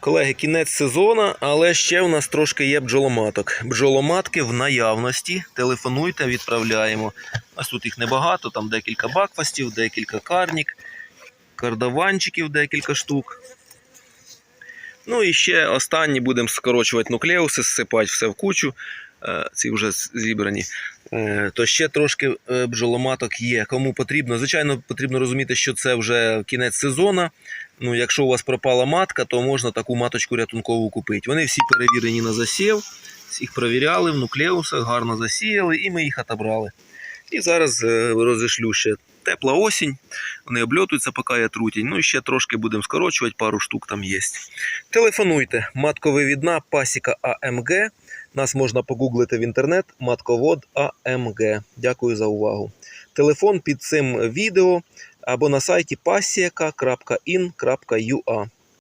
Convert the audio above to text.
Колеги, кінець сезону, але ще в нас трошки є бджоломаток. Бджоломатки в наявності. Телефонуйте, відправляємо. У нас тут їх небагато, там декілька бакфастів, декілька карнік, кардаванчиків декілька штук. Ну і ще останні будемо скорочувати нуклеуси, зсипати все в кучу. Е, Ці вже зібрані. Е, То ще трошки е, бджоломаток є. Кому потрібно. Звичайно, потрібно розуміти, що це вже кінець сезону. Ну, якщо у вас пропала матка, то можна таку маточку рятункову купити. Вони всі перевірені на засів, всіх перевіряли в нуклеусах, гарно засіяли, і ми їх отобрали. І зараз е, розішлю ще тепла осінь, вони обльотуються, поки є трутінь. Ну і ще трошки будемо скорочувати, пару штук там є. Телефонуйте, матковивідна пасіка АМГ. Нас можна погуглити в інтернет матковод АМГ. Дякую за увагу. Телефон під цим відео або на сайті pasieka.in.ua.